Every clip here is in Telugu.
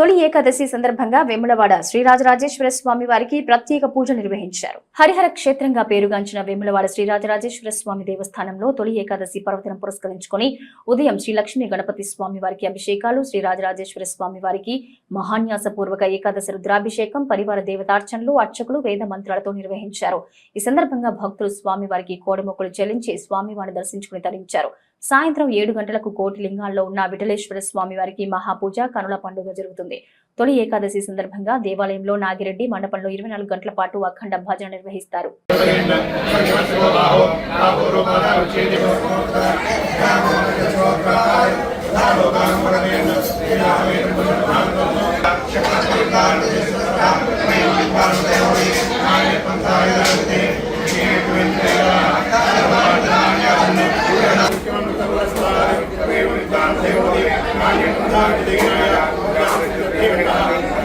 తొలి ఏకాదశి సందర్భంగా వేములవాడ శ్రీరాజరాజేశ్వర స్వామి వారికి ప్రత్యేక పూజ నిర్వహించారు. హరిహర క్షేత్రంగా పేరుగాంచిన వేములవాడ శ్రీరాజరాజేశ్వర స్వామి దేవస్థానంలో తొలి ఏకాదశి పర్వదినం పురస్కరించుకొని ఉదయం శ్రీ లక్ష్మీ గణపతి స్వామి వారికి అభిషేకాలు శ్రీరాజరాజేశ్వర స్వామి వారికి మహాన్యాస పూర్వక ఏకాదశి రుద్రాభిషేకం పరివార దేవతార్చనలు అర్చకులు వేద మంత్రాలతో నిర్వహించారు. ఈ సందర్భంగా భక్తులు స్వామి వారికి కోడమొక్కలు చెల్లించి స్వామివారిని దర్శించుకుని తరించారు. సాయంత్రం ఏడు గంటలకు కోటి లింగాల్లో ఉన్న విఠలేశ్వర స్వామి వారికి మహాపూజ కనుల పండుగ జరుగుతుంది. తొలి ఏకాదశి సందర్భంగా దేవాలయంలో నాగిరెడ్డి మండపంలో ఇరవై నాలుగు గంటల పాటు అఖండ భజన నిర్వహిస్తారు.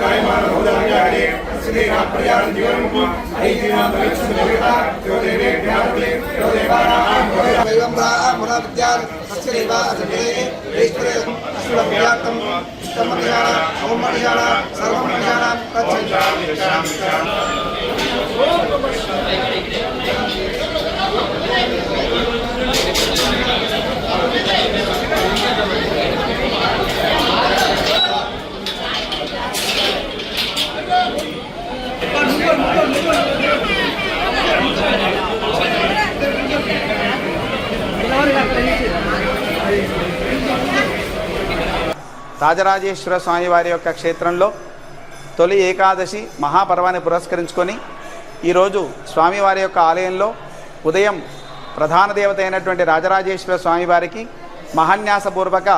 गायमान भूदान जागे श्री राम प्रयाण जीवन मुक्ति हरि जी नाम परीक्षण देवता जो देवे ज्ञान ले जो देवा नाम भोरे एवं रा मुना विद्यान सच्चिदेवा सते ईश्वर अशुभ व्याप्तम इष्टम ज्ञान ओम ज्ञान सर्वम ज्ञान तच्छ ज्ञान ज्ञान రాజరాజేశ్వర స్వామి వారి యొక్క క్షేత్రంలో తొలి ఏకాదశి మహాపర్వాన్ని పురస్కరించుకొని ఈరోజు స్వామివారి యొక్క ఆలయంలో ఉదయం ప్రధాన దేవత అయినటువంటి రాజరాజేశ్వర స్వామివారికి మహాన్యాసపూర్వక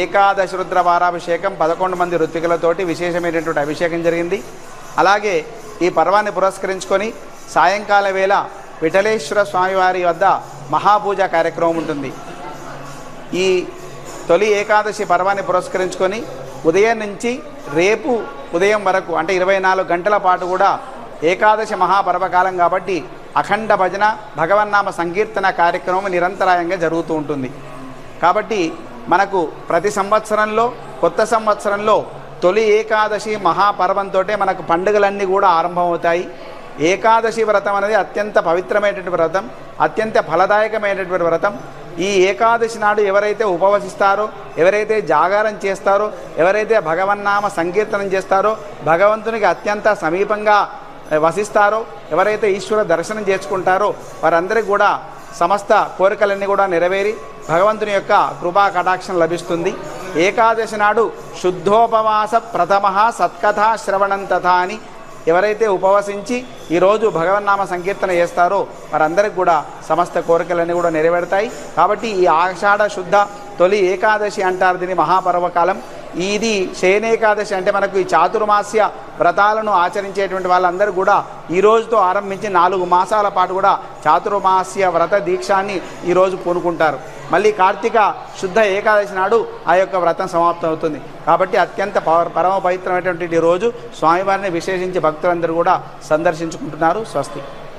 ఏకాదశి రుద్ర వారాభిషేకం పదకొండు మంది ఋత్వికులతోటి విశేషమైనటువంటి అభిషేకం జరిగింది. అలాగే ఈ పర్వాన్ని పురస్కరించుకొని సాయంకాల వేళ విఠలేశ్వర స్వామివారి వద్ద మహాపూజ కార్యక్రమం ఉంటుంది. ఈ తొలి ఏకాదశి పర్వాన్ని పురస్కరించుకొని ఉదయం నుంచి రేపు ఉదయం వరకు అంటే ఇరవై నాలుగు గంటల పాటు కూడా ఏకాదశి మహాపర్వకాలం కాబట్టి అఖండ భజన భగవన్నామ సంకీర్తన కార్యక్రమం నిరంతరాయంగా జరుగుతూ ఉంటుంది. కాబట్టి మనకు ప్రతి సంవత్సరంలో కొత్త సంవత్సరంలో తొలి ఏకాదశి మహాపర్వంతో మనకు పండుగలన్నీ కూడా ఆరంభమవుతాయి. ఏకాదశి వ్రతం అనేది అత్యంత పవిత్రమైనటువంటి వ్రతం అత్యంత ఫలదాయకమైనటువంటి వ్రతం. ఈ ఏకాదశి నాడు ఎవరైతే ఉపవసిస్తారో ఎవరైతే జాగారం చేస్తారో ఎవరైతే భగవన్నామ సంకీర్తనం చేస్తారో భగవంతునికి అత్యంత సమీపంగా వసిస్తారో ఎవరైతే ఈశ్వర దర్శనం చేసుకుంటారో వారందరికీ కూడా సమస్త కోరికలన్నీ కూడా నెరవేరి భగవంతుని యొక్క కృపా కటాక్షం లభిస్తుంది. ఏకాదశి నాడు శుద్ధోపవాస ప్రథమ సత్కథా శ్రవణం తథా అని ఎవరైతే ఉపవసించి ఈరోజు భగవన్నామ సంకీర్తన చేస్తారో వారందరికి కూడా సమస్త కోరికలన్నీ కూడా నెరవేరుతాయి. కాబట్టి ఈ ఆషాఢ శుద్ధ తొలి ఏకాదశి అంటారు దీని మహాపర్వకాలం. ఇది శయనేకాదశి అంటే మనకు ఈ చాతుర్మాస్య వ్రతాలను ఆచరించేటువంటి వాళ్ళందరూ కూడా ఈ రోజుతో ఆరంభించి నాలుగు మాసాల పాటు కూడా చాతుర్మాస్య వ్రత దీక్షాన్ని ఈరోజు పూనుకుంటారు. మళ్ళీ కార్తీక శుద్ధ ఏకాదశి నాడు ఆ యొక్క వ్రతం సమాప్తం అవుతుంది. కాబట్టి అత్యంత పవ- పరమ పవిత్రమైనటువంటి రోజు స్వామివారిని విశేషించి భక్తులందరూ కూడా సందర్శించుకుంటున్నారు. స్వస్తి.